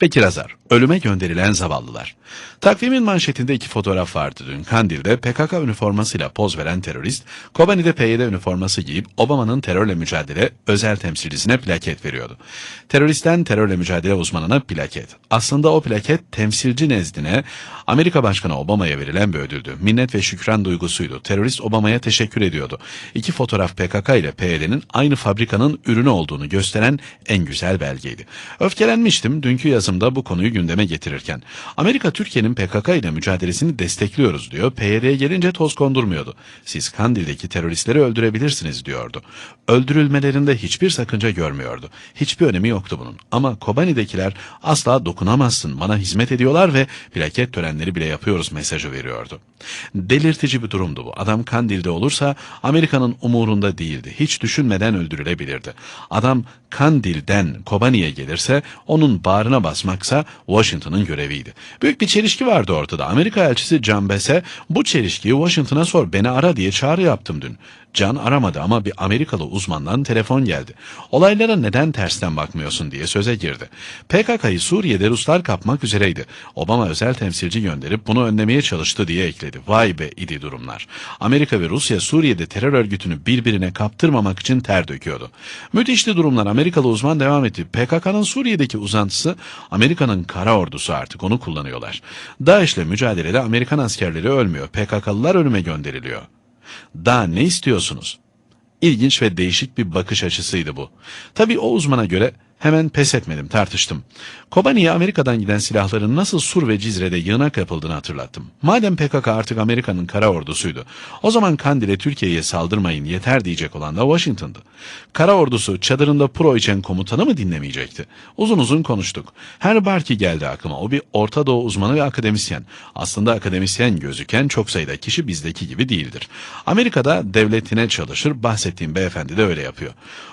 Bekir Azar, ölüme gönderilen zavallılar. Takvimin manşetinde iki fotoğraf vardı dün. Kandil'de PKK üniformasıyla poz veren terörist, Kobani'de PYD üniforması giyip Obama'nın terörle mücadele özel temsilcisine plaket veriyordu. Teröristten terörle mücadele uzmanına plaket. Aslında o plaket temsilci nezdine Amerika Başkanı Obama'ya verilen bir ödüldü. Minnet ve şükran duygusuydu. Terörist Obama'ya teşekkür ediyordu. İki fotoğraf PKK ile PYD'nin aynı fabrikanın ürünü olduğunu gösteren en güzel belgeydi. Öfkelenmiştim dünkü yazımda bu konuyu gündeme getirirken. Amerika Türkiye'nin PKK ile mücadelesini destekliyoruz diyor. PYD'ye gelince toz kondurmuyordu. Siz Kandil'deki teröristleri öldürebilirsiniz diyordu. Öldürülmelerinde hiçbir sakınca görmüyordu. Hiçbir önemi yoktu bunun. Ama Kobani'dekiler asla dokunamazsın bana hizmet ediyorlar ve plaket törenleri bile yapıyoruz mesajı veriyordu. Delirtici bir durumdu bu. Adam Kandil'de olursa Amerika'nın umurunda değildi. Hiç düşünmeden öldürülebilirdi. Adam Kandil'den Kobani'ye gelirse onun bağrına basmaksa Washington'ın göreviydi. Büyük bir çelişki vardı ortada. Amerika elçisi Can Bese bu çelişkiyi Washington'a sor beni ara diye çağrı yaptım dün. Can aramadı ama bir Amerikalı uzmandan telefon geldi. Olaylara neden tersten bakmıyorsun diye söze girdi. PKK'yı Suriye'de Ruslar kapmak üzereydi. Obama özel temsilci gönderip bunu önlemeye çalıştı diye ekledi. Vay be idi durumlar. Amerika ve Rusya Suriye'de terör örgütünü birbirine kaptırmamak için ter döküyordu. Müthişti durumlar Amerikalı uzman devam etti. PKK'nın Suriye'deki uzantısı Amerika'nın kara ordusu artık onu kullanıyorlar. DAEŞ'le mücadelede Amerikan askerleri ölmüyor. PKK'lılar ölüme gönderiliyor. Daha ne istiyorsunuz? İlginç ve değişik bir bakış açısıydı bu. Tabii o uzmana göre hemen pes etmedim, tartıştım. Kobani'ye Amerika'dan giden silahların nasıl Sur ve Cizre'de yığınak yapıldığını hatırlattım. Madem PKK artık Amerika'nın kara ordusuydu, o zaman Kandil'e Türkiye'ye saldırmayın yeter diyecek olan da Washington'dı. Kara ordusu çadırında pro içen komutanı mı dinlemeyecekti? Uzun uzun konuştuk. Her Barki geldi aklıma. O bir Orta Doğu uzmanı ve akademisyen. Aslında akademisyen gözüken çok sayıda kişi bizdeki gibi değildir. Amerika'da devletine çalışır, bahsettiğim beyefendi de öyle yapıyor.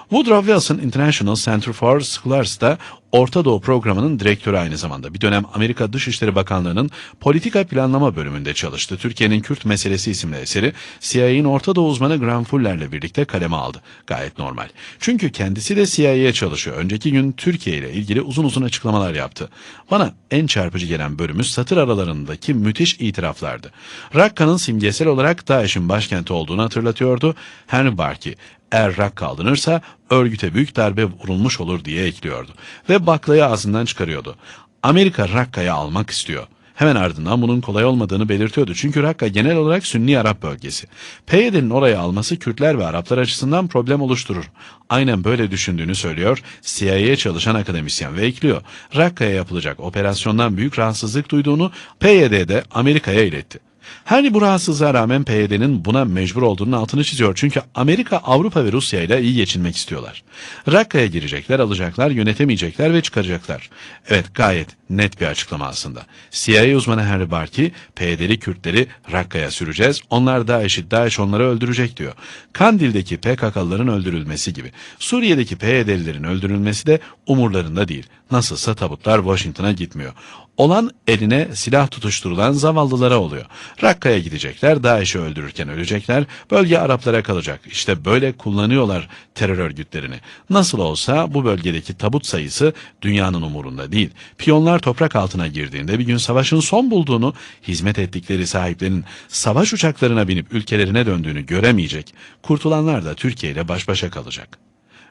Woodrow Wilson International Center for sıklarsa Orta Doğu programının direktörü aynı zamanda. Bir dönem Amerika Dışişleri Bakanlığı'nın politika planlama bölümünde çalıştı. Türkiye'nin Kürt Meselesi isimli eseri CIA'nin Orta Doğu uzmanı Graham Fuller'le birlikte kaleme aldı. Gayet normal. Çünkü kendisi de CIA'ye çalışıyor. Önceki gün Türkiye ile ilgili uzun uzun açıklamalar yaptı. Bana en çarpıcı gelen bölümü satır aralarındaki müthiş itiraflardı. Rakka'nın simgesel olarak DAEŞ'in başkenti olduğunu hatırlatıyordu. Henry Barkey, eğer Rakka alınırsa örgüte büyük darbe vurulmuş olur diye ekliyordu. Ve baklayı ağzından çıkarıyordu. Amerika Rakka'yı almak istiyor. Hemen ardından bunun kolay olmadığını belirtiyordu. Çünkü Rakka genel olarak Sünni Arap bölgesi. PYD'nin oraya alması Kürtler ve Araplar açısından problem oluşturur. Aynen böyle düşündüğünü söylüyor CIA'ye çalışan akademisyen ve ekliyor. Rakka'ya yapılacak operasyondan büyük rahatsızlık duyduğunu PYD'de Amerika'ya iletti. Her bu rahatsızlığa rağmen PYD'nin buna mecbur olduğunun altını çiziyor. Çünkü Amerika, Avrupa ve Rusya ile iyi geçinmek istiyorlar. Rakka'ya girecekler, alacaklar, yönetemeyecekler ve çıkaracaklar. Evet gayet net bir açıklama aslında. CIA uzmanı Henry Barkey, PYD'li Kürtleri Rakka'ya süreceğiz, onlar DAEŞ'i, DAEŞ onları öldürecek diyor. Kandil'deki PKK'lıların öldürülmesi gibi. Suriye'deki PYD'lilerin öldürülmesi de umurlarında değil. Nasılsa tabutlar Washington'a gitmiyor. Olan eline silah tutuşturulan zavallılara oluyor. Rakka'ya gidecekler, DAEŞ'i öldürürken ölecekler, bölge Araplara kalacak. İşte böyle kullanıyorlar terör örgütlerini. Nasıl olsa bu bölgedeki tabut sayısı dünyanın umurunda değil. Piyonlar toprak altına girdiğinde bir gün savaşın son bulduğunu, hizmet ettikleri sahiplerin savaş uçaklarına binip ülkelerine döndüğünü göremeyecek. Kurtulanlar da Türkiye ile baş başa kalacak.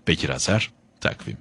Bekir Asar, Takvim